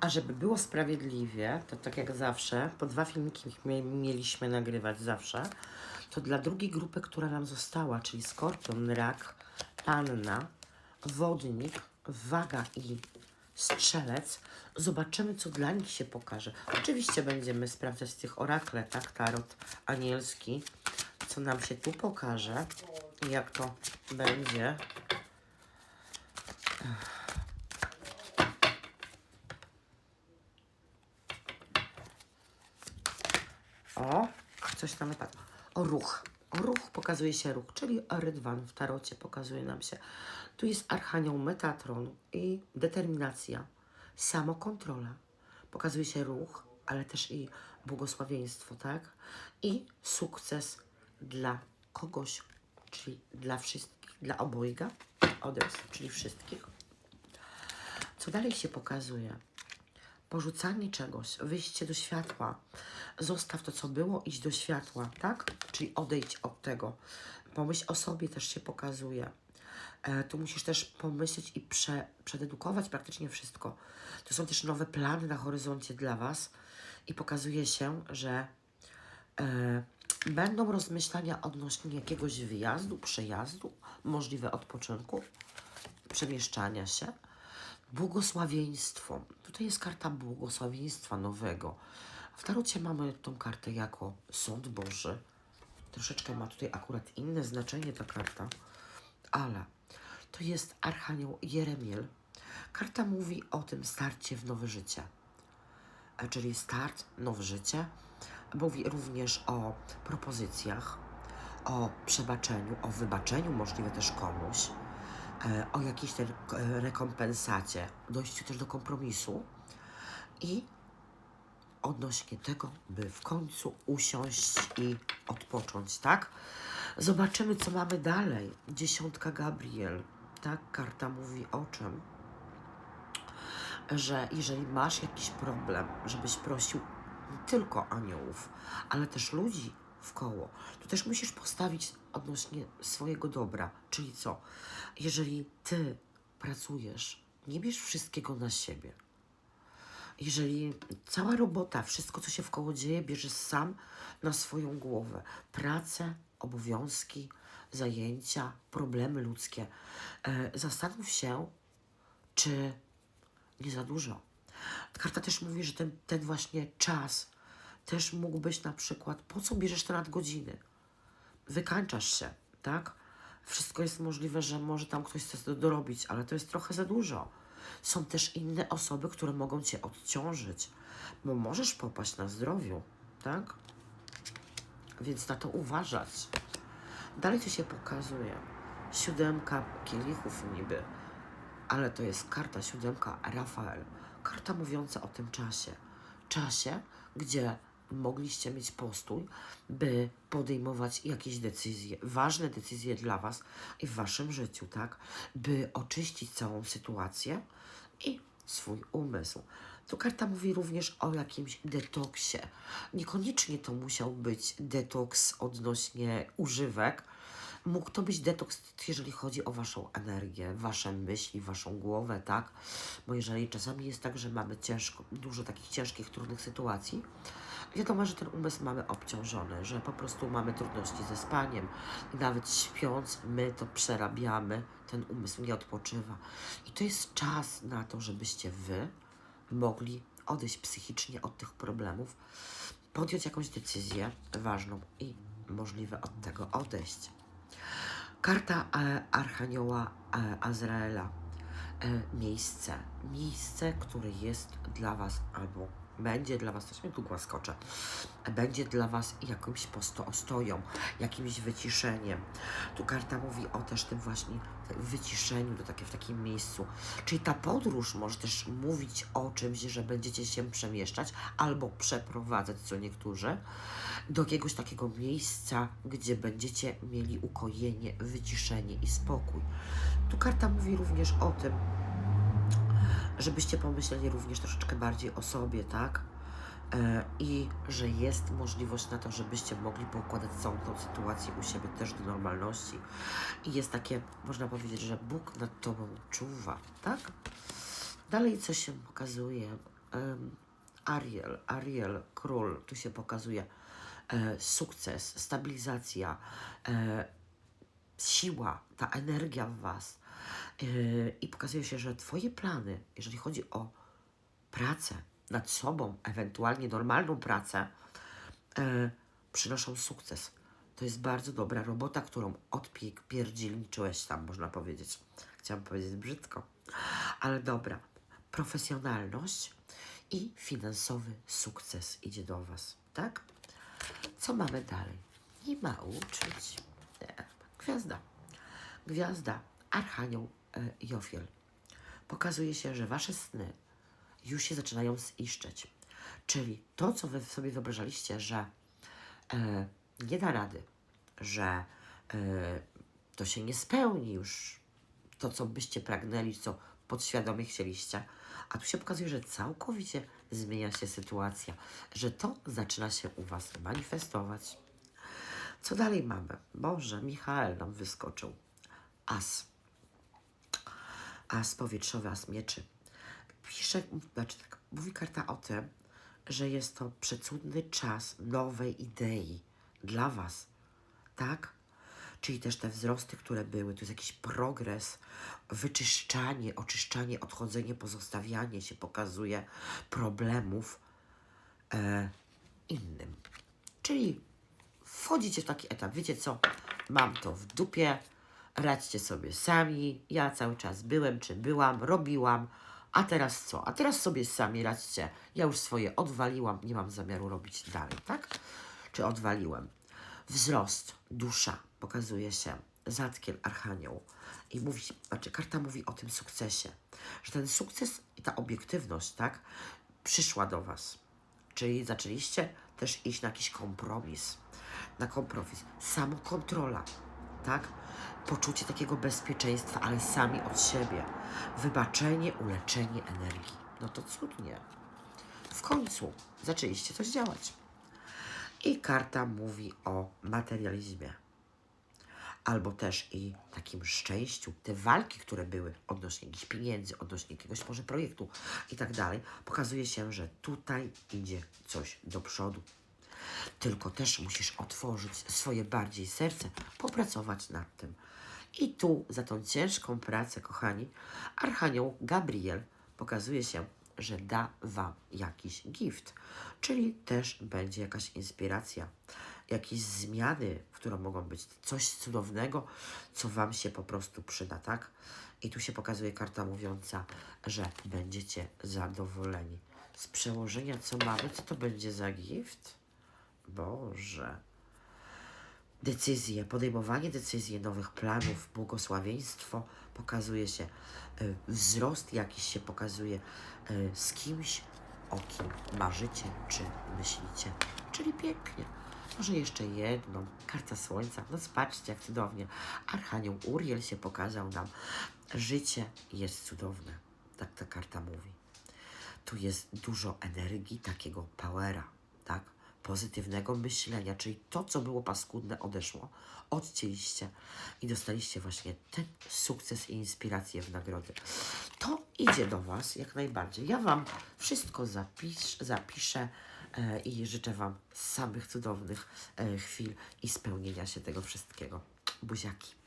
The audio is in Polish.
A żeby było sprawiedliwie, to tak jak zawsze, po dwa filmiki mie- mieliśmy nagrywać zawsze, to dla drugiej grupy, która nam została, czyli skorpion, rak, panna, wodnik, waga i strzelec, zobaczymy, co dla nich się pokaże. Oczywiście będziemy sprawdzać tych orakle, tak, tarot anielski, co nam się tu pokaże, jak to będzie. O, coś nam wypadło. O ruch. O ruch pokazuje się ruch, czyli rydwan w tarocie pokazuje nam się. Tu jest archanioł Metatron i determinacja, samokontrola. Pokazuje się ruch, ale też i błogosławieństwo, tak? I sukces dla kogoś, czyli dla wszystkich, dla obojga, others, czyli wszystkich. Co dalej się pokazuje? Porzucanie czegoś, wyjście do światła. Zostaw to, co było, idź do światła, tak? Czyli odejdź od tego. Pomyśl o sobie też się pokazuje. E, tu musisz też pomyśleć i prze, przededukować praktycznie wszystko. To są też nowe plany na horyzoncie dla Was i pokazuje się, że e, będą rozmyślania odnośnie jakiegoś wyjazdu, przejazdu, możliwe odpoczynku, przemieszczania się. Błogosławieństwo. Tutaj jest karta błogosławieństwa nowego. W tarocie mamy tą kartę jako sąd Boży. Troszeczkę ma tutaj akurat inne znaczenie ta karta, ale to jest Archanioł Jeremiel. Karta mówi o tym starcie w nowe życie, E, czyli start, nowe życie. Mówi również o propozycjach, o przebaczeniu, o wybaczeniu możliwe też komuś o jakiejś tej e, rekompensacie, dojściu też do kompromisu i odnośnie tego, by w końcu usiąść i odpocząć, tak? Zobaczymy, co mamy dalej. Dziesiątka Gabriel, tak? Karta mówi o czym? Że jeżeli masz jakiś problem, żebyś prosił nie tylko aniołów, ale też ludzi w koło, to też musisz postawić odnośnie swojego dobra. Czyli co? Jeżeli ty pracujesz, nie bierz wszystkiego na siebie. Jeżeli cała robota, wszystko, co się w koło dzieje, bierzesz sam na swoją głowę. Pracę, obowiązki, zajęcia, problemy ludzkie. E, zastanów się, czy nie za dużo. Karta też mówi, że ten, ten właśnie czas też mógł być na przykład, po co bierzesz te nadgodziny? Wykańczasz się, tak? Wszystko jest możliwe, że może tam ktoś chce dorobić, ale to jest trochę za dużo. Są też inne osoby, które mogą cię odciążyć, bo możesz popaść na zdrowiu, tak? Więc na to uważać. Dalej co się pokazuje? Siódemka kielichów niby, ale to jest karta siódemka Rafael. Karta mówiąca o tym czasie. Czasie, gdzie mogliście mieć postój, by podejmować jakieś decyzje, ważne decyzje dla Was i w Waszym życiu, tak? By oczyścić całą sytuację i swój umysł. Tu karta mówi również o jakimś detoksie. Niekoniecznie to musiał być detoks odnośnie używek, Mógł to być detoks, jeżeli chodzi o Waszą energię, Wasze myśli, Waszą głowę, tak? Bo jeżeli czasami jest tak, że mamy ciężko, dużo takich ciężkich, trudnych sytuacji, wiadomo, że ten umysł mamy obciążony, że po prostu mamy trudności ze spaniem nawet śpiąc, my to przerabiamy, ten umysł nie odpoczywa. I to jest czas na to, żebyście Wy mogli odejść psychicznie od tych problemów, podjąć jakąś decyzję ważną i możliwe od tego odejść. Karta e, Archanioła e, Azraela. E, miejsce. Miejsce, które jest dla Was albo będzie dla Was, też mnie tu głaskoczę, będzie dla Was jakimś postoostoją, jakimś wyciszeniem. Tu karta mówi o też tym właśnie wyciszeniu do takie, w takim miejscu. Czyli ta podróż może też mówić o czymś, że będziecie się przemieszczać albo przeprowadzać, co niektórzy, do jakiegoś takiego miejsca, gdzie będziecie mieli ukojenie, wyciszenie i spokój. Tu karta mówi również o tym, żebyście pomyśleli również troszeczkę bardziej o sobie, tak? E, I że jest możliwość na to, żebyście mogli poukładać całą tą sytuację u siebie też do normalności. I jest takie, można powiedzieć, że Bóg nad Tobą czuwa, tak? Dalej co się pokazuje? Ariel, Ariel, król, tu się pokazuje e, sukces, stabilizacja, e, siła, ta energia w Was. E, I pokazuje się, że Twoje plany, jeżeli chodzi o pracę nad sobą, ewentualnie normalną pracę, e, przynoszą sukces. To jest bardzo dobra robota, którą odpierdzielniczyłeś tam, można powiedzieć. Chciałam powiedzieć brzydko, ale dobra. Profesjonalność i finansowy sukces idzie do Was, tak? Co mamy dalej? Nie ma uczyć. Nie. Gwiazda. Gwiazda. Archanioł Jofiel. Pokazuje się, że Wasze sny już się zaczynają ziszczeć. Czyli to, co Wy sobie wyobrażaliście, że e, nie da rady, że e, to się nie spełni już, to, co byście pragnęli, co podświadomie chcieliście, a tu się pokazuje, że całkowicie zmienia się sytuacja, że to zaczyna się u Was manifestować. Co dalej mamy? Boże, Michael nam wyskoczył. As. As powietrzowy, as mieczy. Pisze, znaczy tak, mówi karta o tym, że jest to przecudny czas nowej idei dla Was. Tak? Czyli też te wzrosty, które były, to jest jakiś progres, wyczyszczanie, oczyszczanie, odchodzenie, pozostawianie się pokazuje problemów e, innym. Czyli wchodzicie w taki etap, wiecie co, mam to w dupie, radźcie sobie sami, ja cały czas byłem czy byłam, robiłam, a teraz co? A teraz sobie sami radźcie, ja już swoje odwaliłam, nie mam zamiaru robić dalej, tak? Czy odwaliłem? Wzrost, dusza, pokazuje się, Zatkiel, Archanioł. I mówi, znaczy karta mówi o tym sukcesie, że ten sukces i ta obiektywność, tak, przyszła do Was. Czyli zaczęliście też iść na jakiś kompromis. Na kompromis. Samokontrola, tak? Poczucie takiego bezpieczeństwa, ale sami od siebie. Wybaczenie, uleczenie energii. No to cudnie. W końcu zaczęliście coś działać. I karta mówi o materializmie. Albo też i takim szczęściu. Te walki, które były odnośnie jakichś pieniędzy, odnośnie jakiegoś może projektu i tak dalej, pokazuje się, że tutaj idzie coś do przodu. Tylko też musisz otworzyć swoje bardziej serce, popracować nad tym. I tu za tą ciężką pracę, kochani, Archanioł Gabriel pokazuje się, że da Wam jakiś gift, czyli też będzie jakaś inspiracja, jakieś zmiany, które mogą być coś cudownego, co Wam się po prostu przyda, tak? I tu się pokazuje karta mówiąca, że będziecie zadowoleni. Z przełożenia, co mamy, co to będzie za gift? Boże decyzje, podejmowanie decyzji, nowych planów, błogosławieństwo pokazuje się, y, wzrost jakiś się pokazuje y, z kimś, o kim marzycie czy myślicie. Czyli pięknie. Może jeszcze jedną. Karta Słońca. No zobaczcie, jak cudownie. Archanioł Uriel się pokazał nam. Życie jest cudowne. Tak ta karta mówi. Tu jest dużo energii, takiego powera, tak? Pozytywnego myślenia, czyli to, co było paskudne, odeszło. Odcięliście i dostaliście właśnie ten sukces i inspirację w nagrodę. To idzie do Was jak najbardziej. Ja Wam wszystko zapisz, zapiszę e, i życzę Wam samych cudownych e, chwil i spełnienia się tego wszystkiego. Buziaki.